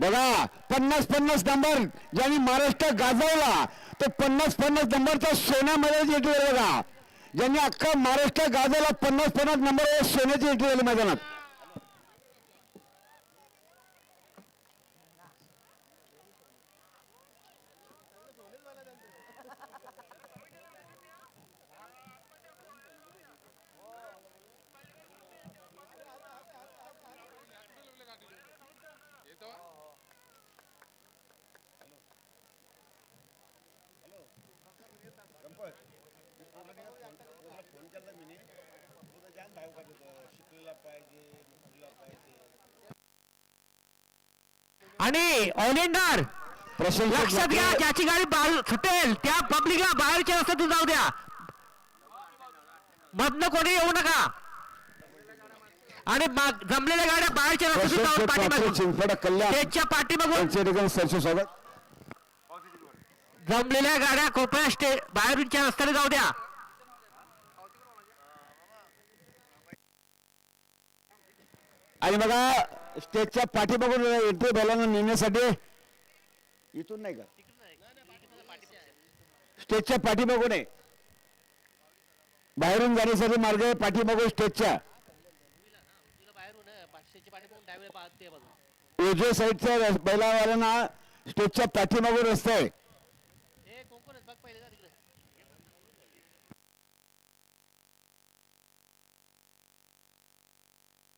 बघा पन्नास पन्नास नंबर ज्यांनी महाराष्ट्र गाजवला तो पन्नास पन्नास नंबरचा सोन्यामध्ये एंट्री झाली बघा. ज्यांनी अख्खा महाराष्ट्र गाजवला पन्नास पन्नास नंबर सोन्याची एंट्री झाली मैदानात. फोन केला मी तुझं जाम भाव होतं शिकलेला पाहिजे नोकरीला पाहिजे आणि ऑलिंडर प्रशंसक लक्षात घ्या ज्याची गाडी बाहेर सुटेल. त्या पब्लिकला बाहेरच्या रस्त्यातून जाऊ द्या. मधनं कोणी येऊ नका. आणि जमलेल्या गाड्या बाहेरच्या रस्त्यातून जाऊन पाठीमागून. स्टेजच्या पाठीमागून. स्वागत. जमलेल्या गाड्या कृपया स्टे बाहेरच्या रस्त्याने जाऊ द्या. आणि बघा स्टेजच्या पाठीमागून एंट्री बैलांना नेण्यासाठी इथून नाही का? स्टेजच्या पाठीमागून आहे बाहेरून जाण्यासाठी मार्ग आहे पाठीमागून स्टेजच्या. उजव्या साईडच्या बैलावाल्यांना स्टेजच्या पाठीमागून रस्ता आहे.